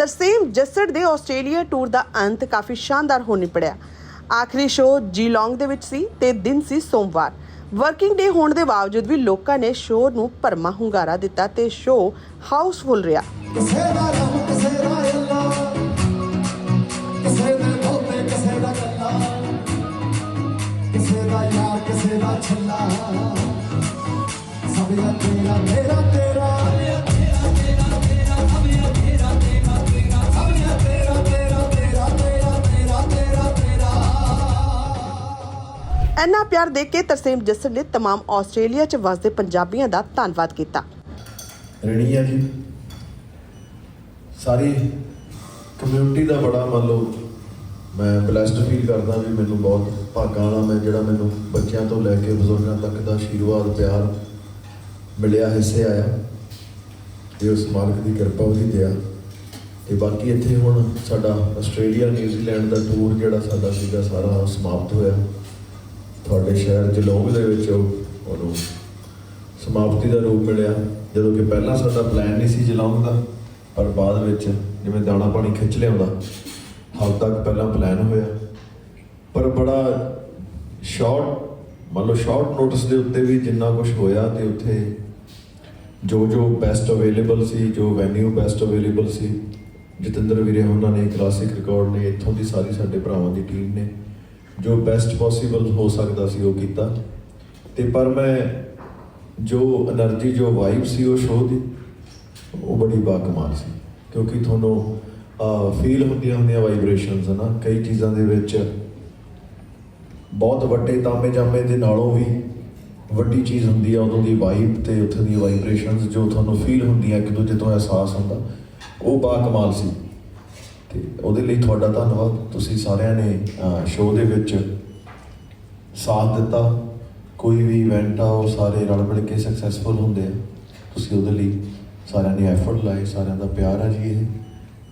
ਤਰਸੇਮ ਜੱਸੜ ਦੇ Australia tour ਦਾ ਅੰਤ ਕਾਫੀ ਸ਼ਾਨਦਾਰ ਹੋ ਨਿਪੜਿਆ। ਆਖਰੀ ਸ਼ੋਅ ਜੀਲੋਂਗ ਦੇ ਵਿੱਚ ਸੀ ਤੇ ਦਿਨ ਸੀ ਸੋਮਵਾਰ। ਵਰਕਿੰਗ ਡੇ ਹੋਣ ਦੇ ਬਾਵਜੂਦ ਵੀ ਲੋਕਾਂ ਨੇ ਸ਼ੋਅ ਨੂੰ ਭਰਮਾ ਹੁੰਗਾਰਾ ਦਿੱਤਾ ਤੇ ਸ਼ੋਅ ਹਾਊਸਫੁੱਲ ਰਿਹਾ। ਛੱਲਾ। ਸਭ ਦਾ ਤੇਰਾ, ਮੇਰਾ ਤੇਰਾ। ਇੰਨਾ ਪਿਆਰ ਦੇਖ ਕੇ ਤਰਸੇਮ ਜੱਸੜ ਨੇ तमाम ਆਸਟ੍ਰੇਲੀਆ 'ਚ ਵਸਦੇ ਪੰਜਾਬੀਆਂ ਦਾ ਧੰਨਵਾਦ ਕੀਤਾ ਰਣੀ ਆ ਜੀ ਸਾਰੀ ਕਮਿਊਨਿਟੀ ਦਾ ਬੜਾ ਮੰਨ ਲਓ ਮੈਂ ਬਲੈਸਡ ਫੀਲ ਕਰਦਾ ਵੀ ਮੈਨੂੰ ਬਹੁਤ ਭਾਗਾਂ ਵਾਲਾ ਮੈਂ ਜਿਹੜਾ ਮੈਨੂੰ ਬੱਚਿਆਂ ਤੋਂ ਲੈ ਕੇ ਬਜ਼ੁਰਗਾਂ ਤੱਕ ਦਾ ਆਸ਼ੀਰਵਾਦ ਪਿਆਰ ਮਿਲਿਆ ਹਿੱਸੇ ਆਇਆ ਇਹ ਉਸ ਮਾਲਕ ਦੀ ਕਿਰਪਾ ਉਹਦੀ ਦਿਆ ਤੇ ਬਾਕੀ ਇੱਥੇ ਹੁਣ ਸਾਡਾ ਆਸਟ੍ਰੇਲੀਆ ਨਿਊਜ਼ੀਲੈਂਡ ਦਾ ਟੂਰ ਜਿਹੜਾ ਸਾਡਾ ਸੀਗਾ ਸਾਰਾ ਉਹ ਸਮਾਪਤ ਹੋਇਆ ਤੁਹਾਡੇ ਸ਼ਹਿਰ ਜਲੌਂਗ ਦੇ ਵਿੱਚ ਉਹ- ਉਹਨੂੰ ਸਮਾਪਤੀ ਦਾ ਰੂਪ ਮਿਲਿਆ। ਜਦੋਂ ਕਿ ਪਹਿਲਾਂ ਸਾਡਾ ਪਲਾਨ ਨਹੀਂ ਸੀ ਜਲੌਂਗ ਦਾ, ਪਰ ਬਾਅਦ ਵਿੱਚ ਜਿਵੇਂ ਦਾਣਾ ਪਾਣੀ ਖਿੱਚ ਲਿਆਉਂਦਾ, ਹਾਲ ਤੱਕ ਪਹਿਲਾਂ ਪਲਾਨ ਹੋਇਆ। ਪਰ ਬੜਾ ਸ਼ਾਰਟ ਮੰਨ ਲਓ ਸ਼ਾਰਟ ਨੋਟਿਸ ਦੇ ਉੱਤੇ ਵੀ ਜਿੰਨਾ ਕੁਝ ਹੋਇਆ ਤੇ ਉੱਥੇ ਜੋ ਜੋ ਬੈਸਟ ਅਵੇਲੇਬਲ ਸੀ, ਜੋ ਵੈਨਿਊ ਬੈਸਟ ਅਵੇਲੇਬਲ ਸੀ, ਜਤਿੰਦਰ ਵੀਰੇ ਉਹਨਾਂ ਨੇ ਕਲਾਸਿਕ ਰਿਕਾਰਡ ਨੇ, ਇੱਥੋਂ ਦੀ ਸਾਰੀ ਸਾਡੇ ਭਰਾਵਾਂ ਦੀ ਟੀਮ ਨੇ। ਜੋ ਬੈਸਟ ਪੋਸੀਬਲ ਹੋ ਸਕਦਾ ਸੀ ਉਹ ਕੀਤਾ। ਤੇ ਪਰ ਮੈਂ ਜੋ એનર્ਜੀ ਜੋ ਵਾਈਬ ਸੀ ਉਹ ਸ਼ੋਅ ਦੀ, ਉਹ ਬੜੀ ਬਾਕਮਾਲ ਸੀ। ਕਿਉਂਕਿ ਤੁਹਾਨੂੰ ਫੀਲ ਹੁੰਦੀਆਂ ਹੁੰਦੀਆਂ ਵਾਈਬ੍ਰੇਸ਼ਨਸ ਨਾ ਕਈ ਚੀਜ਼ਾਂ ਦੇ ਵਿੱਚ ਬਹੁਤ ਵੱਡੇ ਤਾਮੇ ਜਾਮੇ ਦੇ ਨਾਲੋਂ ਵੀ ਵੱਡੀ ਚੀਜ਼ ਹੁੰਦੀ ਆ ਉਦੋਂ ਦੀ ਵਾਈਬ ਤੇ ਉੱਥੇ ਦੀ ਵਾਈਬ੍ਰੇਸ਼ਨਸ ਜੋ ਤੁਹਾਨੂੰ ਫੀਲ ਹੁੰਦੀਆਂ ਇੱਕ ਦੂਜੇ ਤੋਂ ਅਹਿਸਾਸ ਹੁੰਦਾ, ਉਹ ਬਾਕਮਾਲ ਸੀ। ਤੇ ਉਹਦੇ ਲਈ ਤੁਹਾਡਾ ਧੰਨਵਾਦ। ਤੁਸੀਂ ਸਾਰਿਆਂ ਨੇ ਸ਼ੋਅ ਦੇ ਵਿੱਚ ਸਾਥ ਦਿੱਤਾ। ਕੋਈ ਵੀ ਇਵੈਂਟ ਆ, ਉਹ ਸਾਰੇ ਰਲ ਮਿਲ ਕੇ ਸਕਸੈਸਫੁਲ ਹੁੰਦੇ ਆ। ਤੁਸੀਂ ਉਹਦੇ ਲਈ ਸਾਰਿਆਂ ਨੇ ਐਫਰਟ ਲਾਏ, ਸਾਰਿਆਂ ਦਾ ਪਿਆਰ ਆ ਜੀ ਇਹ।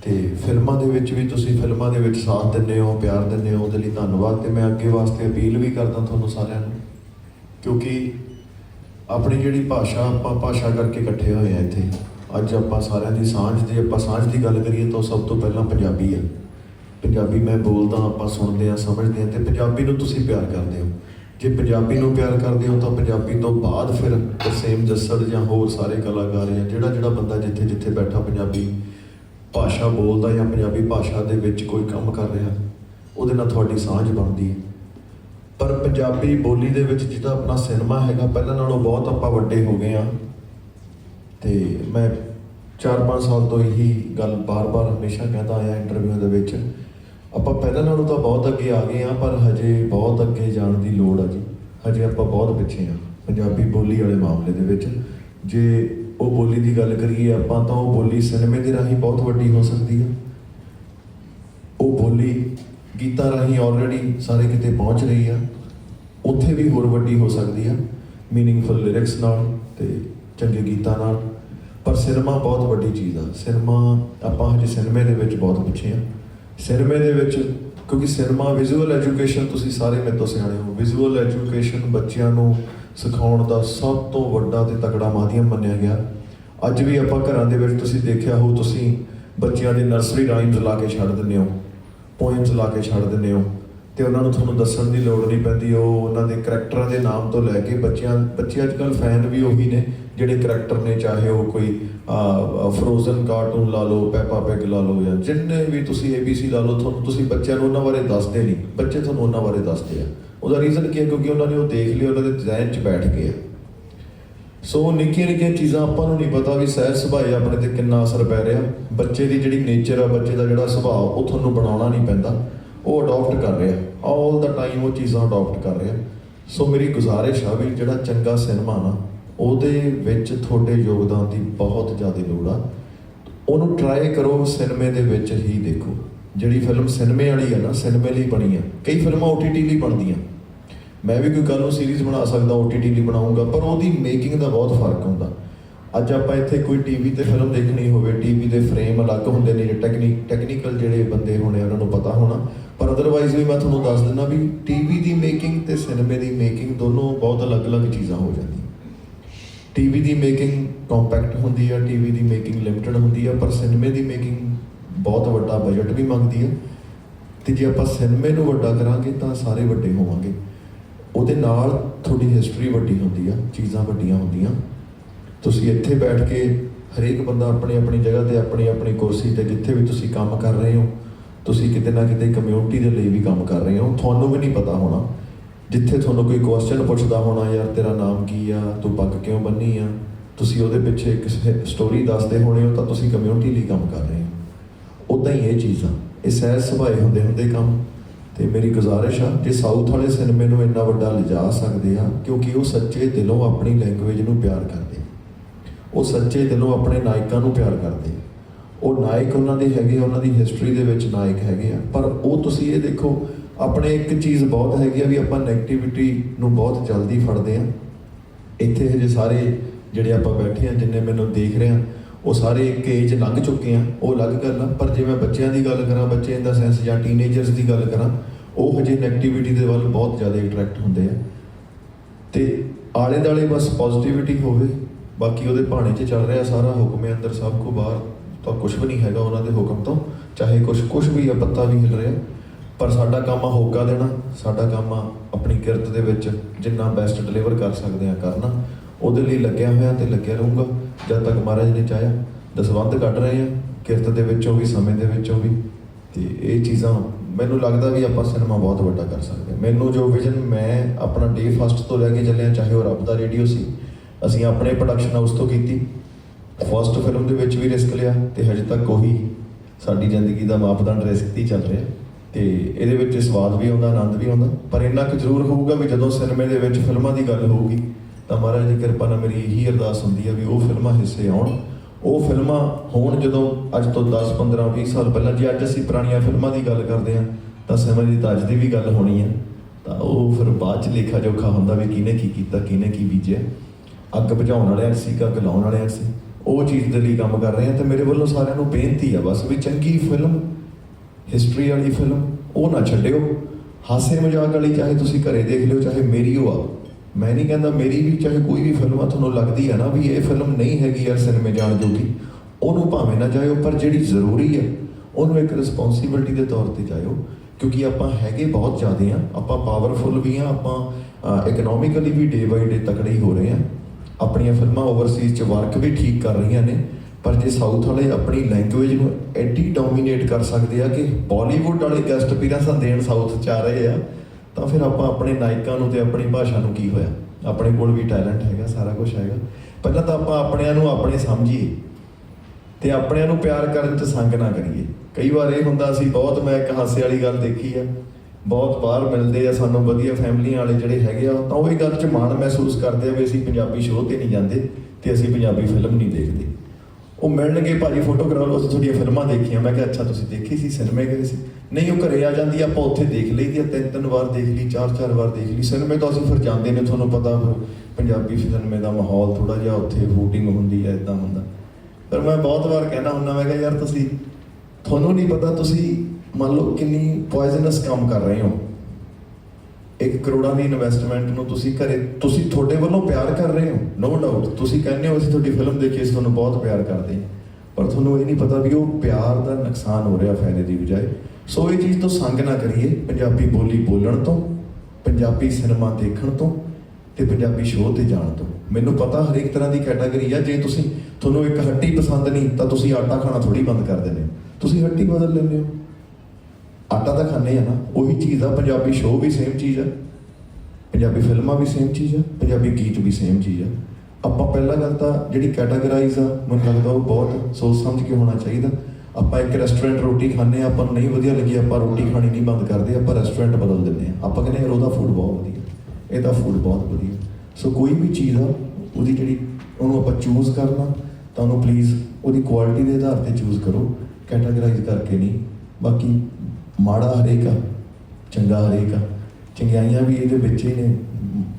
ਤੇ ਫਿਲਮਾਂ ਦੇ ਵਿੱਚ ਵੀ ਤੁਸੀਂ ਫਿਲਮਾਂ ਦੇ ਵਿੱਚ ਸਾਥ ਦਿੰਦੇ ਹੋ, ਪਿਆਰ ਦਿੰਦੇ ਹੋ, ਉਹਦੇ ਲਈ ਧੰਨਵਾਦ। ਤੇ ਮੈਂ ਅੱਗੇ ਵਾਸਤੇ ਅਪੀਲ ਵੀ ਕਰਦਾ ਤੁਹਾਨੂੰ ਸਾਰਿਆਂ ਨੂੰ, ਕਿਉਂਕਿ ਆਪਣੀ ਜਿਹੜੀ ਭਾਸ਼ਾ, ਆਪਾਂ ਭਾਸ਼ਾ ਕਰਕੇ ਇਕੱਠੇ ਹੋਏ ਆ ਇੱਥੇ। ਅੱਜ ਆਪਾਂ ਸਾਰਿਆਂ ਦੀ ਸਾਂਝ ਜੇ ਆਪਾਂ ਸਾਂਝ ਦੀ ਗੱਲ ਕਰੀਏ ਤਾਂ ਸਭ ਤੋਂ ਪਹਿਲਾਂ ਪੰਜਾਬੀ ਆ। ਪੰਜਾਬੀ ਮੈਂ ਬੋਲਦਾ, ਆਪਾਂ ਸੁਣਦੇ ਆ, ਸਮਝਦੇ ਆ ਤੇ ਪੰਜਾਬੀ ਨੂੰ ਤੁਸੀਂ ਪਿਆਰ ਕਰਦੇ ਹੋ। ਜੇ ਪੰਜਾਬੀ ਨੂੰ ਪਿਆਰ ਕਰਦੇ ਹੋ ਤਾਂ ਪੰਜਾਬੀ ਤੋਂ ਬਾਅਦ ਫਿਰ ਤਰਸੇਮ ਜੱਸੜ ਜਾਂ ਹੋਰ ਸਾਰੇ ਕਲਾਕਾਰ ਆ ਜਿਹੜਾ ਜਿਹੜਾ ਬੰਦਾ ਜਿੱਥੇ ਜਿੱਥੇ ਬੈਠਾ ਪੰਜਾਬੀ ਭਾਸ਼ਾ ਬੋਲਦਾ ਜਾਂ ਪੰਜਾਬੀ ਭਾਸ਼ਾ ਦੇ ਵਿੱਚ ਕੋਈ ਕੰਮ ਕਰ ਰਿਹਾ, ਉਹਦੇ ਨਾਲ ਤੁਹਾਡੀ ਸਾਂਝ ਬਣਦੀ ਹੈ। ਪਰ ਪੰਜਾਬੀ ਬੋਲੀ ਦੇ ਵਿੱਚ ਜਿਹੜਾ ਆਪਣਾ ਸਿਨੇਮਾ ਹੈਗਾ, ਪਹਿਲਾਂ ਨਾਲੋਂ ਬਹੁਤ ਆਪਾਂ ਵੱਡੇ ਹੋ ਗਏ ਆ ਤੇ ਮੈਂ 4-5 ਸਾਲ ਤੋਂ ਇਹੀ ਗੱਲ ਬਾਰ-ਬਾਰ ਹਮੇਸ਼ਾ ਕਹਿੰਦਾ ਆਇਆ ਇੰਟਰਵਿਊ ਦੇ ਵਿੱਚ। ਆਪਾਂ ਪਹਿਲਾਂ ਨਾਲੋਂ ਤਾਂ ਬਹੁਤ ਅੱਗੇ ਆ ਗਏ ਆ ਪਰ ਹਜੇ ਬਹੁਤ ਅੱਗੇ ਜਾਣ ਦੀ ਲੋੜ ਆ ਜੀ। ਹਜੇ ਆਪਾਂ ਬਹੁਤ ਪਿੱਛੇ ਆ ਪੰਜਾਬੀ ਬੋਲੀ ਵਾਲੇ ਮਾਮਲੇ ਦੇ ਵਿੱਚ। ਜੇ ਉਹ ਬੋਲੀ ਦੀ ਗੱਲ ਕਰੀਏ ਆਪਾਂ ਤਾਂ ਉਹ ਬੋਲੀ ਸਿਨੇਮੇ ਦੇ ਰਾਹੀਂ ਬਹੁਤ ਵੱਡੀ ਹੋ ਸਕਦੀ ਆ। ਉਹ ਬੋਲੀ ਗੀਤਾਂ ਰਾਹੀਂ ਆਲਰੇਡੀ ਸਾਰੇ ਕਿਤੇ ਪਹੁੰਚ ਰਹੀ ਆ। ਉੱਥੇ ਵੀ ਹੋਰ ਵੱਡੀ ਹੋ ਸਕਦੀ ਆ ਮੀਨਿੰਗਫੁਲ ਲਿਰਿਕਸ ਨਾਲ ਤੇ ਚੰਗੇ ਗੀਤਾਂ ਨਾਲ। ਪਰ ਸਿਨੇਮਾ ਬਹੁਤ ਵੱਡੀ ਚੀਜ਼ ਆ। ਸਿਨੇਮਾ ਆਪਾਂ ਹਜੇ ਸਿਨੇਮੇ ਦੇ ਵਿੱਚ ਬਹੁਤ ਪਿੱਛੇ ਆ। ਸਿਨੇਮੇ ਦੇ ਵਿੱਚ ਕਿਉਂਕਿ ਸਿਨੇਮਾ ਵਿਜ਼ੂਅਲ ਐਜੂਕੇਸ਼ਨ ਤੁਸੀਂ ਸਾਰੇ ਮੇਰੇ ਤੋਂ ਸਿਆਣੇ ਹੋ। ਵਿਜ਼ੂਅਲ ਐਜੂਕੇਸ਼ਨ ਬੱਚਿਆਂ ਨੂੰ ਸਿਖਾਉਣ ਦਾ ਸਭ ਤੋਂ ਵੱਡਾ ਤੇ ਤਕੜਾ ਮਾਧਿਅਮ ਮੰਨਿਆ ਗਿਆ। ਅੱਜ ਵੀ ਆਪਾਂ ਘਰਾਂ ਦੇ ਵਿੱਚ ਤੁਸੀਂ ਦੇਖਿਆ ਹੋ, ਤੁਸੀਂ ਬੱਚਿਆਂ ਦੇ ਨਰਸਰੀ ਰਾਈਮਸ ਲਾ ਕੇ ਛੱਡ ਦਿੰਦੇ ਹੋ। ਪੋਇਮਸ ਲਾ ਕੇ ਛੱਡ ਦਿੰਦੇ ਹੋ। ਤੇ ਉਹਨਾਂ ਨੂੰ ਤੁਹਾਨੂੰ ਦੱਸਣ ਦੀ ਲੋੜ ਨਹੀਂ ਪੈਂਦੀ, ਉਹ ਉਹਨਾਂ ਦੇ ਕਰੈਕਟਰਾਂ ਦੇ ਨਾਮ ਤੋਂ ਲੈ ਕੇ ਬੱਚਿਆਂ, ਬੱਚੇ ਅੱਜ ਕੱਲ ਫੈਨ ਵੀ ਉਹੀ ਨੇ, ਜਿਹੜੇ ਕਰੈਕਟਰ ਨੇ, ਚਾਹੇ ਉਹ ਕੋਈ ਫਰੋਜ਼ਨ ਕਾਰਟੂਨ ਲਾ ਲਓ ਪੈਪਾ ਪੈਗ ਲਾ ਲਓ ਜਾਂ ਜਿੰਨੇ ਵੀ ਤੁਸੀਂ ABC ਲਾ ਲਓ, ਤੁਹਾਨੂੰ ਤੁਸੀਂ ਬੱਚਿਆਂ ਨੂੰ ਉਹਨਾਂ ਬਾਰੇ ਦੱਸਦੇ ਨਹੀਂ। ਬੱਚੇ ਤੁਹਾਨੂੰ ਉਹਨਾਂ ਬਾਰੇ ਦੱਸਦੇ ਆ। ਉਹਦਾ ਰੀਜ਼ਨ ਕੀ ਹੈ? ਕਿਉਂਕਿ ਉਹਨਾਂ ਨੇ ਉਹ ਦੇਖ ਲਿਆ, ਉਹਨਾਂ ਦੇ ਜ਼ਿਹਨ 'ਚ ਬੈਠ ਗਏ ਆ। ਸੋ ਨਿੱਕੀਆਂ ਨਿੱਕੀਆਂ ਚੀਜ਼ਾਂ ਆਪਾਂ ਨੂੰ ਨਹੀਂ ਪਤਾ ਵੀ ਸਹਿਜ ਸੁਭਾਅ ਆਪਣੇ ਤੇ ਕਿੰਨਾ ਅਸਰ ਪੈ ਰਿਹਾ। ਬੱਚੇ ਦੀ ਜਿਹੜੀ ਨੇਚਰ ਆ, ਬੱਚੇ ਦਾ ਜਿਹੜਾ ਸੁਭਾਅ, ਉਹ ਤੁਹਾਨੂੰ ਬਣਾਉਣਾ ਨਹੀਂ ਪੈਂਦਾ। ਉਹ ਅਡਾਪਟ ਕਰ ਰਿਹਾ। ਆਲ ਦਾ ਟਾਈਮ ਉਹ ਚੀਜ਼ਾਂ ਅਡਾਪਟ ਕਰ ਰਿਹਾ। ਸੋ ਮੇਰੀ ਗੁਜ਼ਾਰਿਸ਼ ਆ ਵੀ ਜਿਹੜਾ ਚੰਗਾ ਸਿਨੇਮਾ ਨਾ, ਉਹਦੇ ਵਿੱਚ ਤੁਹਾਡੇ ਯੋਗਦਾਨ ਦੀ ਬਹੁਤ ਜ਼ਿਆਦਾ ਲੋੜ ਆ। ਉਹਨੂੰ ਟਰਾਈ ਕਰੋ ਸਿਨੇਮੇ ਦੇ ਵਿੱਚ ਹੀ ਦੇਖੋ। ਜਿਹੜੀ ਫਿਲਮ ਸਿਨੇਮੇ ਵਾਲੀ ਆ ਨਾ ਸਿਨੇਮੇ ਲਈ ਬਣੀ ਆ। ਕਈ ਫਿਲਮਾਂ OTT ਲਈ ਬਣਦੀਆਂ। ਮੈਂ ਵੀ ਕੋਈ ਕੱਲ ਨੂੰ ਸੀਰੀਜ਼ ਬਣਾ ਸਕਦਾ OTT ਲਈ ਬਣਾਉਂਗਾ, ਪਰ ਉਹਦੀ ਮੇਕਿੰਗ ਦਾ ਬਹੁਤ ਫ਼ਰਕ ਹੁੰਦਾ। ਅੱਜ ਆਪਾਂ ਇੱਥੇ ਕੋਈ ਟੀਵੀ ਤੇ ਫਿਲਮ ਦੇਖਣੀ ਹੋਵੇ ਟੀਵੀ ਦੇ ਫਰੇਮ ਅਲੱਗ ਹੁੰਦੇ ਨੇ ਟੈਕਨੀਕ ਟੈਕਨੀਕਲ ਜਿਹੜੇ ਬੰਦੇ ਹੋਣੇ ਉਹਨਾਂ ਨੂੰ ਪਤਾ ਹੋਣਾ। ਪਰ ਅਦਰਵਾਈਜ਼ ਵੀ ਮੈਂ ਤੁਹਾਨੂੰ ਦੱਸ ਦਿੰਦਾ ਵੀ ਟੀਵੀ ਦੀ ਮੇਕਿੰਗ ਤੇ ਸਿਨੇਮੇ ਦੀ ਮੇਕਿੰਗ ਦੋਨੋਂ ਬਹੁਤ ਅਲੱਗ-ਅਲੱਗ ਚੀਜ਼ਾਂ ਹੋ ਜਾਂਦੀਆਂ। ਟੀਵੀ ਦੀ ਮੇਕਿੰਗ ਕੰਪੈਕਟ ਹੁੰਦੀ ਆ ਟੀਵੀ ਦੀ ਮੇਕਿੰਗ ਲਿਮਟਿਡ ਹੁੰਦੀ ਆ, ਪਰ ਸਿਨੇਮੇ ਦੀ ਮੇਕਿੰਗ ਬਹੁਤ ਵੱਡਾ ਬਜਟ ਵੀ ਮੰਗਦੀ ਆ। ਤੇ ਜੇ ਆਪਾਂ ਸਿਨੇਮੇ ਨੂੰ ਵੱਡਾ ਕਰਾਂਗੇ ਤਾਂ ਸਾਰੇ ਵੱਡੇ ਹੋਵਾਂਗੇ। ਉਹਦੇ ਨਾਲ ਤੁਹਾਡੀ ਹਿਸਟਰੀ ਵੱਡੀ ਹੁੰਦੀ ਆ, ਚੀਜ਼ਾਂ ਵੱਡੀਆਂ ਹੁੰਦੀਆਂ। ਤੁਸੀਂ ਇੱਥੇ ਬੈਠ ਕੇ ਹਰੇਕ ਬੰਦਾ ਆਪਣੀ ਆਪਣੀ ਜਗ੍ਹਾ ਤੇ ਆਪਣੀ ਆਪਣੀ ਕੁਰਸੀ ਤੇ ਜਿੱਥੇ ਵੀ ਤੁਸੀਂ ਕੰਮ ਕਰ ਰਹੇ ਹੋ ਤੁਸੀਂ ਕਿਤੇ ਨਾ ਕਿਤੇ ਕਮਿਊਨਿਟੀ ਦੇ ਲਈ ਵੀ ਕੰਮ ਕਰ ਰਹੇ ਹੋ। ਤੁਹਾਨੂੰ ਵੀ ਨਹੀਂ ਪਤਾ ਹੋਣਾ। ਜਿੱਥੇ ਤੁਹਾਨੂੰ ਕੋਈ ਕੁਐਸਚਨ ਪੁੱਛਦਾ ਹੋਣਾ, ਯਾਰ, ਤੇਰਾ ਨਾਮ ਕੀ ਆ? ਤੂੰ ਪੱਗ ਕਿਉਂ ਬੰਨੀ ਆ? ਤੁਸੀਂ ਉਹਦੇ ਪਿੱਛੇ ਇੱਕ ਸਟੋਰੀ ਦੱਸਦੇ ਹੋਣੇ ਹੋ ਤਾਂ ਤੁਸੀਂ ਕਮਿਊਨਿਟੀ ਲਈ ਕੰਮ ਕਰ ਰਹੇ ਹੋ। ਉਦਾਂ ਹੀ ਇਹ ਚੀਜ਼ਾਂ। ਇਹ ਸਹਿਜ ਸੁਭਾਏ ਹੁੰਦੇ ਹੁੰਦੇ ਕੰਮ। ਤੇ ਮੇਰੀ ਗੁਜ਼ਾਰਿਸ਼ ਆ ਕਿ ਸਾਊਥ ਵਾਲੇ ਸਿਨੇਮੇ ਨੂੰ ਇੰਨਾ ਵੱਡਾ ਲਿਜਾ ਸਕਦੇ ਆ, ਕਿਉਂਕਿ ਉਹ ਸੱਚੇ ਦਿਲੋਂ ਆਪਣੀ ਲੈਂਗੁਏਜ ਨੂੰ ਪਿਆਰ ਕਰਦੇ ਉਹ ਸੱਚੇ ਦਿਲੋਂ ਆਪਣੇ ਨਾਇਕਾਂ ਨੂੰ ਪਿਆਰ ਕਰਦੇ ਉਹ ਨਾਇਕ ਉਹਨਾਂ ਦੇ ਹੈਗੇ ਆ, ਉਹਨਾਂ ਦੀ ਹਿਸਟਰੀ ਦੇ ਵਿੱਚ ਨਾਇਕ ਹੈਗੇ ਆ। ਪਰ ਉਹ ਤੁਸੀਂ ਇਹ ਦੇਖੋ ਆਪਣੇ ਇੱਕ ਚੀਜ਼ ਬਹੁਤ ਹੈਗੀ ਆ ਵੀ ਆਪਾਂ ਨੈਗੇਟਿਵਿਟੀ ਨੂੰ ਬਹੁਤ ਜਲਦੀ ਫੜਦੇ ਆ। ਇੱਥੇ ਹਜੇ ਸਾਰੇ ਜਿਹੜੇ ਆਪਾਂ ਬੈਠੇ ਆ ਜਿੰਨੇ ਮੈਨੂੰ ਦੇਖ ਰਹੇ ਆ ਉਹ ਸਾਰੇ ਇੱਕ ਏਜ ਲੰਘ ਚੁੱਕੇ ਆ ਉਹ ਅਲੱਗ ਗੱਲ ਆ। ਪਰ ਜੇ ਮੈਂ ਬੱਚਿਆਂ ਦੀ ਗੱਲ ਕਰਾਂ ਬੱਚੇ ਇਨ ਦਾ ਸੈਂਸ ਜਾਂ ਟੀਨੇਜਰਸ ਦੀ ਗੱਲ ਕਰਾਂ ਉਹ ਹਜੇ ਨੈਗੇਟਿਵਿਟੀ ਦੇ ਵੱਲ ਬਹੁਤ ਜ਼ਿਆਦਾ ਅਟਰੈਕਟ ਹੁੰਦੇ ਆ। ਤੇ ਆਲੇ ਦਾਲੇ ਬਸ ਪੋਜ਼ਿਟਿਵਿਟੀ ਹੋਵੇ ਬਾਕੀ ਉਹਦੇ ਭਾਣੇ 'ਚ ਚੱਲ ਰਿਹਾ ਸਾਰਾ ਹੁਕਮੇ ਅੰਦਰ ਸਭ ਕੋ ਬਾਹਰ। ਤਾਂ ਕੁਝ ਵੀ ਨਹੀਂ ਹੈਗਾ ਉਹਨਾਂ ਦੇ ਹੁਕਮ ਤੋਂ, ਚਾਹੇ ਕੁਝ ਕੁਝ ਵੀ ਆ, ਪੱਤਾ ਵੀ ਹਿਲ ਰਿਹਾ। ਪਰ ਸਾਡਾ ਕੰਮ ਆ ਹੋਕਾ ਦੇਣਾ, ਸਾਡਾ ਕੰਮ ਆ ਆਪਣੀ ਕਿਰਤ ਦੇ ਵਿੱਚ ਜਿੰਨਾ ਬੈਸਟ ਡਿਲੀਵਰ ਕਰ ਸਕਦੇ ਆ ਕਰਨਾ। ਉਹਦੇ ਲਈ ਲੱਗਿਆ ਹੋਇਆ ਤੇ ਲੱਗਿਆ ਰਹੂੰਗਾ, ਜਦ ਤੱਕ ਮਹਾਰਾਜ ਨੇ ਚਾਹਿਆ। ਦਸਵੰਧ ਕੱਢ ਰਹੇ ਆ, ਕਿਰਤ ਦੇ ਵਿੱਚੋਂ ਵੀ, ਸਮੇਂ ਦੇ ਵਿੱਚੋਂ ਵੀ। ਤੇ ਇਹ ਚੀਜ਼ਾਂ ਮੈਨੂੰ ਲੱਗਦਾ ਵੀ ਆਪਾਂ ਸਿਨੇਮਾ ਬਹੁਤ ਵੱਡਾ ਕਰ ਸਕਦੇ ਮੈਨੂੰ ਜੋ ਵਿਜ਼ਨ ਮੈਂ ਆਪਣਾ ਡੇ ਫਸਟ ਤੋਂ ਲੈ ਕੇ ਚੱਲਿਆ, ਚਾਹੇ ਉਹ ਰੱਬ ਦਾ ਰੇਡੀਓ ਸੀ, ਅਸੀਂ ਆਪਣੇ ਪ੍ਰੋਡਕਸ਼ਨ ਹਾਊਸ ਤੋਂ ਕੀਤੀ। ਫਸਟ ਫਿਲਮ ਦੇ ਵਿੱਚ ਵੀ ਰਿਸਕ ਲਿਆ ਤੇ ਹਜੇ ਤੱਕ ਉਹੀ ਸਾਡੀ ਜ਼ਿੰਦਗੀ ਦਾ ਮਾਪਦੰਡ ਰਿਸਕ ਤੇ ਹੀ ਚੱਲ ਰਿਹਾ। ਤੇ ਇਹਦੇ ਵਿੱਚ ਸਵਾਦ ਵੀ ਆਉਂਦਾ, ਆਨੰਦ ਵੀ ਆਉਂਦਾ। ਪਰ ਇੰਨਾ ਕੁ ਜ਼ਰੂਰ ਹੋਊਗਾ ਵੀ ਜਦੋਂ ਸਿਨੇਮੇ ਦੇ ਵਿੱਚ ਫਿਲਮਾਂ ਦੀ ਗੱਲ ਹੋਊਗੀ, ਤਾਂ ਮਹਾਰਾਜ ਦੀ ਕਿਰਪਾ ਨਾਲ ਮੇਰੀ ਇਹੀ ਅਰਦਾਸ ਹੁੰਦੀ ਹੈ ਵੀ ਉਹ ਫਿਲਮਾਂ ਹਿੱਸੇ ਆਉਣ। ਉਹ ਫਿਲਮਾਂ ਹੋਣ ਜਦੋਂ ਅੱਜ ਤੋਂ 10 15 20 ਸਾਲ ਪਹਿਲਾਂ ਜੇ ਅੱਜ ਅਸੀਂ ਪੁਰਾਣੀਆਂ ਫਿਲਮਾਂ ਦੀ ਗੱਲ ਕਰਦੇ ਹਾਂ, ਤਾਂ ਸਿਨੇਮਾ ਦੀ ਤਾਂ ਅੱਜ ਦੀ ਵੀ ਗੱਲ ਹੋਣੀ ਹੈ ਤਾਂ ਉਹ ਫਿਰ ਬਾਅਦ ਚ ਲੇਖਾ ਜੋਖਾ ਹੁੰਦਾ ਵੀ ਕਿਹਨੇ ਕੀ ਕੀਤਾ, ਕਿਹਨੇ ਕੀ ਬੀਜਿਆ। ਅੱਗ ਬੁਝਾਉਣ ਵਾਲਿਆਂ ਸੀ ਕਿ ਅੱਗ ਲਾਉਣ ਵਾਲਿਆਂ ਸੀ। ਉਹ ਚੀਜ਼ ਦੇ ਲਈ ਕੰਮ ਕਰ ਰਹੇ ਹਾਂ ਤੇ ਮੇਰੇ ਵੱਲੋਂ ਸਾਰਿਆਂ ਨੂੰ ਬੇਨਤੀ ਆ ਬਸ ਵੀ ਚੰਗੀ ਫਿਲਮ ਹਿਸਟਰੀ ਵਾਲੀ ਫਿਲਮ, ਉਹ ਨਾ ਛੱਡਿਓ। ਹਾਸੇ ਮਜ਼ਾਕ ਵਾਲੀ ਚਾਹੇ ਤੁਸੀਂ ਘਰੇ ਦੇਖ ਲਿਓ, ਚਾਹੇ ਮੇਰੀ ਉਹ ਆ। ਮੈਂ ਨਹੀਂ ਕਹਿੰਦਾ ਮੇਰੀ ਵੀ, ਚਾਹੇ ਕੋਈ ਵੀ ਫਿਲਮ ਆ, ਤੁਹਾਨੂੰ ਲੱਗਦੀ ਹੈ ਨਾ ਵੀ ਇਹ ਫਿਲਮ ਨਹੀਂ ਹੈਗੀ ਯਾਰ ਸਿਨੇਮੇ ਜਾਣ ਜੋਗੀ। ਉਹਨੂੰ ਭਾਵੇਂ ਨਾ ਜਾਇਓ, ਪਰ ਜਿਹੜੀ ਜ਼ਰੂਰੀ ਹੈ ਉਹਨੂੰ ਇੱਕ ਰਿਸਪੌਂਸਿਬਿਲਟੀ ਦੇ ਤੌਰ ਤੇ ਜਾਇਓ। ਕਿਉਂਕਿ ਆਪਾਂ ਹੈਗੇ ਬਹੁਤ ਜ਼ਿਆਦੇ ਆ, ਆਪਾਂ ਪਾਵਰਫੁਲ ਵੀ ਆ, ਆਪਾਂ ਇਕਨੋਮਿਕਲੀ ਵੀ ਡੇ ਬਾਈ ਡੇ ਤਕੜੇ ਹੀ ਹੋ ਰਹੇ ਆ। ਆਪਣੀਆਂ ਫਿਲਮਾਂ ਓਵਰਸੀਜ਼ 'ਚ ਵਰਕ ਵੀ ਠੀਕ ਕਰ ਰਹੀਆਂ ਨੇ, ਪਰ ਜੇ ਸਾਊਥ ਵਾਲੇ ਆਪਣੀ ਲੈਂਗੁਏਜ ਨੂੰ ਐਡੀ ਡੋਮੀਨੇਟ ਕਰ ਸਕਦੇ ਆ ਕਿ ਬਾਲੀਵੁੱਡ ਵਾਲੇ ਗੈਸਟ ਅਪੀਅਰੈਂਸਾਂ ਦੇਣ ਸਾਊਥ 'ਚ ਆ ਰਹੇ ਆ, ਤਾਂ ਫਿਰ ਆਪਾਂ ਆਪਣੇ ਨਾਇਕਾਂ ਨੂੰ ਤੇ ਆਪਣੀ ਭਾਸ਼ਾ ਨੂੰ ਕੀ ਹੋਇਆ? ਆਪਣੇ ਕੋਲ ਵੀ ਟੈਲੈਂਟ ਹੈਗਾ, ਸਾਰਾ ਕੁਝ ਹੈਗਾ। ਪਹਿਲਾਂ ਤਾਂ ਆਪਾਂ ਆਪਣਿਆਂ ਨੂੰ ਆਪਣੇ ਸਮਝੀਏ ਤੇ ਆਪਣਿਆਂ ਨੂੰ ਪਿਆਰ ਕਰਨ 'ਚ ਸੰਗ ਨਾ ਕਰੀਏ। ਕਈ ਵਾਰ ਇਹ ਹੁੰਦਾ ਸੀ, ਬਹੁਤ ਮੈਂ ਇੱਕ ਹਾਸੇ ਵਾਲੀ ਗੱਲ ਦੇਖੀ ਆ ਬਹੁਤ ਬਾਹਰ ਮਿਲਦੇ ਆ, ਸਾਨੂੰ ਵਧੀਆ ਫੈਮਲੀਆਂ ਵਾਲੇ ਜਿਹੜੇ ਹੈਗੇ ਆ, ਤਾਂ ਉਹ ਇਹ ਗੱਲ 'ਚ ਮਾਣ ਮਹਿਸੂਸ ਕਰਦੇ ਆ ਵੀ ਅਸੀਂ ਪੰਜਾਬੀ ਸ਼ੋਅ ਤੇ ਨਹੀਂ ਜਾਂਦੇ ਤੇ ਅਸੀਂ ਪੰਜਾਬੀ ਫਿਲਮ ਨਹੀਂ ਦੇਖਦੇ। ਉਹ ਮਿਲਣਗੇ, ਭਾਜੀ ਫੋਟੋ ਕਰਾ ਲਓ ਤੁਹਾਡੀਆਂ ਫਿਲਮਾਂ ਦੇਖੀਆਂ। ਮੈਂ ਕਿਹਾ, ਅੱਛਾ, ਤੁਸੀਂ ਦੇਖੀ ਸੀ ਸਿਨੇਮੇ ਗਏ ਸੀ? ਨਹੀਂ, ਉਹ ਘਰੇ ਆ ਜਾਂਦੀ ਆਪਾਂ ਉੱਥੇ ਦੇਖ ਲਈਦੀ ਆ, ਤਿੰਨ ਤਿੰਨ ਵਾਰ ਦੇਖ ਲਈ, ਚਾਰ ਚਾਰ ਵਾਰ ਦੇਖ ਲਈ। ਸਿਨੇਮੇ ਤਾਂ ਅਸੀਂ ਫਿਰ ਜਾਂਦੇ ਨੇ, ਤੁਹਾਨੂੰ ਪਤਾ ਫਿਰ ਪੰਜਾਬੀ ਸਿਨੇਮੇ ਦਾ ਮਾਹੌਲ ਥੋੜਾ ਜਿਹਾ ਉੱਥੇ ਸ਼ੂਟਿੰਗ ਹੁੰਦੀ ਹੈ ਇਦਾਂ ਹੁੰਦਾ। ਪਰ ਮੈਂ ਬਹੁਤ ਵਾਰ ਕਹਿਣਾ ਹੁੰਦਾ, ਮੈਂ ਕਿਹਾ, ਯਾਰ, ਤੁਸੀਂ, ਤੁਹਾਨੂੰ ਨਹੀਂ ਪਤਾ, ਤੁਸੀਂ ਮੰਨ ਲਓ ਕਿੰਨੀ ਪੋਇਜ਼ਨਸ ਕੰਮ ਕਰ ਰਹੇ ਹੋ। ਇੱਕ ਕਰੋੜਾਂ ਦੀ ਇਨਵੈਸਟਮੈਂਟ ਨੂੰ ਤੁਸੀਂ ਘਰੇ, ਤੁਸੀਂ ਤੁਹਾਡੇ ਵੱਲੋਂ ਪਿਆਰ ਕਰ ਰਹੇ ਹੋ। ਨੋ ਡਾਊਟ ਤੁਸੀਂ ਕਹਿੰਦੇ ਹੋ, ਅਸੀਂ ਤੁਹਾਡੀ ਫਿਲਮ ਦੇਖੀ, ਅਸੀਂ ਤੁਹਾਨੂੰ ਬਹੁਤ ਪਿਆਰ ਕਰਦੇ ਹਾਂ। ਪਰ ਤੁਹਾਨੂੰ ਇਹ ਨਹੀਂ ਪਤਾ ਵੀ ਉਹ ਪਿਆਰ ਦਾ ਨੁਕਸਾਨ ਹੋ ਰਿਹਾ ਫਾਇਦੇ ਦੀ ਬਜਾਏ। ਸੋ ਇਹ ਚੀਜ਼ ਤੋਂ ਸੰਗ ਨਾ ਕਰੀਏ, ਪੰਜਾਬੀ ਬੋਲੀ ਬੋਲਣ ਤੋਂ, ਪੰਜਾਬੀ ਸਿਨੇਮਾ ਦੇਖਣ ਤੋਂ ਤੇ ਪੰਜਾਬੀ ਸ਼ੋਅ ਤੇ ਜਾਣ ਤੋਂ। ਮੈਨੂੰ ਪਤਾ ਹਰੇਕ ਤਰ੍ਹਾਂ ਦੀ ਕੈਟਾਗਰੀ ਆ, ਜੇ ਤੁਸੀਂ, ਤੁਹਾਨੂੰ ਇੱਕ ਹੱਟੀ ਪਸੰਦ ਨਹੀਂ, ਤਾਂ ਤੁਸੀਂ ਆਟਾ ਖਾਣਾ ਥੋੜੀ ਬੰਦ ਕਰ ਦਿੰਦੇ ਹੋ। ਤੁਸੀਂ ਹੱਟੀ ਬਦਲ ਲੈਂਦੇ ਹੋ। ਆਟਾ ਤਾਂ ਖਾਂਦੇ ਆ ਨਾ, ਉਹੀ ਚੀਜ਼ ਆ, ਪੰਜਾਬੀ ਸ਼ੋਅ ਵੀ ਸੇਮ ਚੀਜ਼ ਆ, ਪੰਜਾਬੀ ਫਿਲਮਾਂ ਵੀ ਸੇਮ ਚੀਜ਼ ਆ, ਪੰਜਾਬੀ ਗੀਤ ਵੀ ਸੇਮ ਚੀਜ਼ ਆ। ਆਪਾਂ ਪਹਿਲਾ ਗੱਲ ਤਾਂ ਜਿਹੜੀ ਕੈਟਾਗਰਾਈਜ਼ ਆ, ਮੈਨੂੰ ਲੱਗਦਾ ਉਹ ਬਹੁਤ ਸੋਚ ਸਮਝ ਕੇ ਹੋਣਾ ਚਾਹੀਦਾ। ਆਪਾਂ ਇੱਕ ਰੈਸਟੋਰੈਂਟ ਰੋਟੀ ਖਾਂਦੇ ਆ, ਆਪਾਂ ਨੂੰ ਨਹੀਂ ਵਧੀਆ ਲੱਗੀ, ਆਪਾਂ ਰੋਟੀ ਖਾਣੀ ਨਹੀਂ ਬੰਦ ਕਰਦੇ, ਆਪਾਂ ਰੈਸਟੋਰੈਂਟ ਬਦਲ ਦਿੰਦੇ ਆ। ਆਪਾਂ ਕਹਿੰਦੇ ਯਾਰ ਉਹਦਾ ਫੂਡ ਬਹੁਤ ਵਧੀਆ ਇਹਦਾ ਫੂਡ ਬਹੁਤ ਵਧੀਆ। ਸੋ ਕੋਈ ਵੀ ਚੀਜ਼ ਆ, ਉਹਦੀ ਜਿਹੜੀ ਉਹਨੂੰ ਆਪਾਂ ਚੂਜ਼ ਕਰਨਾ, ਤਾਂ ਉਹਨੂੰ ਪਲੀਜ਼ ਉਹਦੀ ਕੁਆਲਿਟੀ ਦੇ ਆਧਾਰ ਤੇ ਚੂਜ਼ ਕਰੋ ਕੈਟਾਗਰਾਈਜ਼ ਕਰਕੇ ਨਹੀਂ। ਬਾਕੀ ਮਾੜਾ ਹਰੇਕ ਆ, ਚੰਗਾ ਹਰੇਕ ਆ। ਚੰਗਿਆਈਆਂ ਵੀ ਇਹਦੇ ਵਿੱਚ ਹੀ ਨੇ,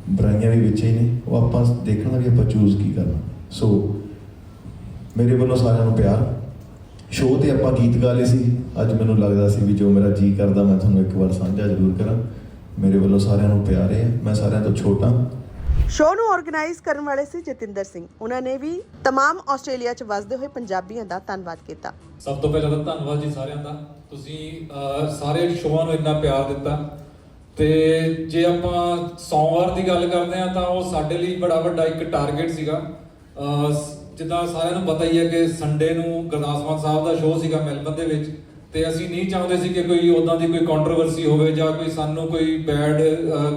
ਬੁਰਾਈਆਂ ਵੀ ਵਿੱਚ ਹੀ ਨੇ। ਉਹ ਆਪਾਂ ਦੇਖਣਾ ਵੀ ਆਪਾਂ ਚੂਜ਼ ਕੀ ਕਰਨਾ। ਸੋ ਮੇਰੇ ਵੱਲੋਂ ਸਾਰਿਆਂ ਨੂੰ ਪਿਆਰ। ਸ਼ੋਅ ਤੇ ਆਪਾਂ ਗੀਤ ਗਾ ਲਏ ਸੀ। ਅੱਜ ਮੈਨੂੰ ਲੱਗਦਾ ਸੀ ਵੀ ਜੋ ਮੇਰਾ ਜੀ ਕਰਦਾ, ਮੈਂ ਤੁਹਾਨੂੰ ਇੱਕ ਵਾਰ ਸਾਂਝਾ ਜ਼ਰੂਰ ਕਰਾਂ। ਮੇਰੇ ਵੱਲੋਂ ਸਾਰਿਆਂ ਨੂੰ ਪਿਆਰ ਹੈ। ਮੈਂ ਸਾਰਿਆਂ ਤੋਂ ਛੋਟਾ। ਸ਼ੋਅ ਨੂੰ ਆਰਗੇਨਾਈਜ਼ ਕਰਨ ਵਾਲੇ ਸੀ ਜਤਿੰਦਰ ਸਿੰਘ ਉਹਨਾਂ ਨੇ ਵੀ तमाम ਆਸਟ੍ਰੇਲੀਆ 'ਚ ਵਸਦੇ ਹੋਏ ਪੰਜਾਬੀਆਂ ਦਾ ਧੰਨਵਾਦ ਕੀਤਾ ਸਭ ਤੋਂ ਪਹਿਲਾਂ ਤਾਂ ਧੰਨਵਾਦ ਜੀ ਸਾਰਿਆਂ ਦਾ ਤੁਸੀਂ ਅਹ, ਸਾਰੇ ਸ਼ੋਆਂ ਨੂੰ ਇੰਨਾ ਪਿਆਰ ਦਿੱਤਾ ਤੇ ਜੇ ਆਪਾਂ ਸੋਮਵਾਰ ਦੀ ਗੱਲ ਕਰਦੇ ਆ ਤਾਂ ਉਹ ਸਾਡੇ ਲਈ ਬੜਾ ਵੱਡਾ ਇੱਕ ਟਾਰਗੇਟ ਸੀਗਾ ਅਹ, ਸ- ਜਿੱਦਾਂ ਸਾਰਿਆਂ ਨੂੰ ਪਤਾ ਹੀ ਹੈ ਕਿ ਸੰਡੇ ਨੂੰ ਗੁਰਦਾਸ ਮਾਨ ਸਾਹਿਬ ਦਾ ਸ਼ੋਅ ਸੀਗਾ ਮੈਲਬਨ ਦੇ ਵਿੱਚ ਤੇ ਅਸੀਂ ਨਹੀਂ ਚਾਹੁੰਦੇ ਸੀ ਕਿ ਕੋਈ ਉਦਾਂ ਦੀ ਕੋਈ ਕੰਟਰੋਵਰਸੀ ਹੋਵੇ ਜਾਂ ਕੋਈ ਸਾਨੂੰ ਕੋਈ ਬੈਡ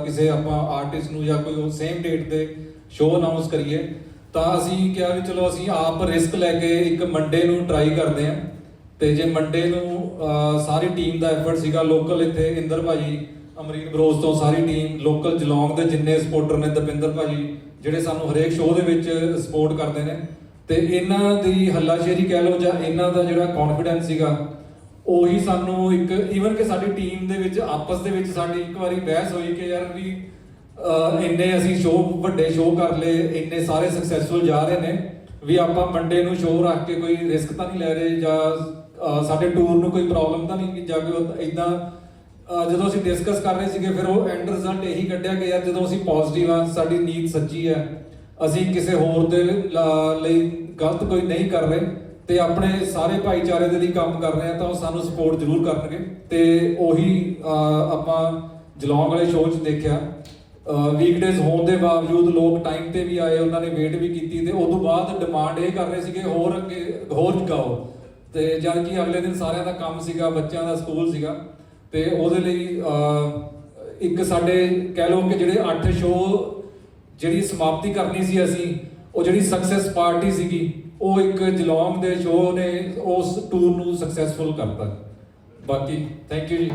ਕਿਸੇ ਆਪਾਂ ਆਰਟਿਸਟ ਨੂੰ ਜਾਂ ਕੋਈ ਸੇਮ ਡੇਟ ਤੇ ਸ਼ੋਅ ਅਨਾਉਂਸ ਕਰੀਏ, ਤਾਂ ਅਸੀਂ ਕਿਹਾ ਵੀ ਚਲੋ ਅਸੀਂ ਆਪ ਰਿਸਕ ਲੈ ਕੇ ਇੱਕ ਮੰਡੇ ਨੂੰ ਟਰਾਈ ਕਰਦੇ ਹਾਂ। ਤੇ ਜੇ ਮੰਡੇ ਨੂੰ ਸਾਰੀ ਟੀਮ ਦਾ ਐਫਰਟ ਸੀਗਾ ਲੋਕਲ ਇੱਥੇ ਇੰਦਰ ਭਾਜੀ, ਅਮਰੀਨ ਬਰੋਜ਼ ਤੋਂ ਸਾਰੀ ਟੀਮ ਲੋਕਲ ਜਲੌਂਗ ਦੇ ਜਿੰਨੇ ਸਪੋਰਟਰ ਨੇ ਦਪਿੰਦਰ ਭਾਜੀ, ਜਿਹੜੇ ਸਾਨੂੰ ਹਰੇਕ ਸ਼ੋਅ ਦੇ ਵਿੱਚ ਸਪੋਰਟ ਕਰਦੇ ਨੇ। ਤੇ ਇਹਨਾਂ ਦੀ ਹੱਲਾਸ਼ੇਰੀ ਕਹਿ ਲਓ ਜਾਂ ਇਹਨਾਂ ਦਾ ਜਿਹੜਾ ਕੌਨਫੀਡੈਂਸ ਸੀਗਾ ਉਹੀ ਸਾਨੂੰ ਇੱਕ ਈਵਨ ਕਿ ਸਾਡੀ ਟੀਮ ਦੇ ਵਿੱਚ ਆਪਸ ਦੇ ਵਿੱਚ ਸਾਡੀ ਇੱਕ ਵਾਰੀ ਬਹਿਸ ਹੋਈ ਕਿ ਯਾਰ ਵੀ ਅਹ, ਇੰਨੇ ਅਸੀਂ ਸ਼ੋਅ ਵੱਡੇ ਸ਼ੋਅ ਕਰ ਲਏ ਇੰਨੇ ਸਾਰੇ ਸਕਸੈਸਫੁਲ ਜਾ ਰਹੇ ਨੇ ਵੀ ਆਪਾਂ ਮੰਡੇ ਨੂੰ ਸ਼ੋਅ ਰੱਖ ਕੇ ਕੋਈ ਰਿਸਕ ਤਾਂ ਨਹੀਂ ਲੈ ਰਹੇ ਜਾਂ ਅਹ, ਸਾਡੇ ਟੂਰ ਨੂੰ ਕੋਈ ਪ੍ਰੋਬਲਮ ਤਾਂ ਨਹੀਂ ਜਾਂ ਕੋਈ ਇਦਾਂ ਜਦੋਂ ਅਸੀਂ ਡਿਸਕਸ ਕਰ ਰਹੇ ਸੀਗੇ ਫਿਰ ਉਹ ਐਂਡ ਰਿਜ਼ਲਟ ਇਹੀ ਕੱਢਿਆ ਕਿ ਯਾਰ ਜਦੋਂ ਅਸੀਂ ਪੋਜ਼ਿਟਿਵ ਆ ਸਾਡੀ ਨੀਤ ਸੱਚੀ ਹੈ ਅਸੀਂ ਕਿਸੇ ਹੋਰ ਦੇ ਲ- ਲਈ ਗਲਤ ਕੋਈ ਨਹੀਂ ਕਰ ਰਹੇ ਤੇ ਆਪਣੇ ਸਾਰੇ ਭਾਈਚਾਰੇ ਦੇ ਲਈ ਕੰਮ ਕਰ ਰਹੇ ਆ ਤਾਂ ਉਹ ਸਾਨੂੰ ਸਪੋਰਟ ਜ਼ਰੂਰ ਕਰਨਗੇ। ਤੇ ਉਹੀ ਆਪਾਂ ਜਲੌਂਗ ਵਾਲੇ ਸ਼ੋਅ 'ਚ ਦੇਖਿਆ। ਵੀਕਡੇਜ਼ ਹੋਣ ਦੇ ਬਾਵਜੂਦ ਲੋਕ ਟਾਈਮ ਤੇ ਵੀ ਆਏ, ਉਹਨਾਂ ਨੇ ਵੇਟ ਵੀ ਕੀਤੀ ਤੇ ਉਸ ਤੋਂ ਬਾਅਦ ਡਿਮਾਂਡ ਇਹ ਕਰ ਰਹੇ ਸੀਗੇ, ਹੋਰ ਅੱਗੇ, ਹੋਰ ਗਾਓ ਤੇ ਜਦ ਕਿ ਅਗਲੇ ਦਿਨ ਸਾਰਿਆਂ ਦਾ ਕੰਮ ਸੀਗਾ, ਬੱਚਿਆਂ ਦਾ ਸਕੂਲ ਸੀਗਾ। ਤੇ ਉਹਦੇ ਲਈ ਇੱਕ ਸਾਡੇ ਕਹਿ ਲਓ ਕਿ ਜਿਹੜੇ 8 ਸ਼ੋਅ ਜਿਹੜੀ ਸਮਾਪਤੀ ਕਰਨੀ ਸੀ ਅਸੀਂ, ਉਹ ਜਿਹੜੀ ਸਕਸੈਸ ਪਾਰਟੀ ਸੀਗੀ ਉਹ ਇੱਕ ਜਲੌਂਗ ਦੇ ਸ਼ੋਅ ਨੇ, ਉਸ ਟੂਰ ਨੂੰ ਸਕਸੈਸਫੁਲ ਕਰਤਾ। ਬਾਕੀ ਥੈਂਕ ਯੂ ਜੀ।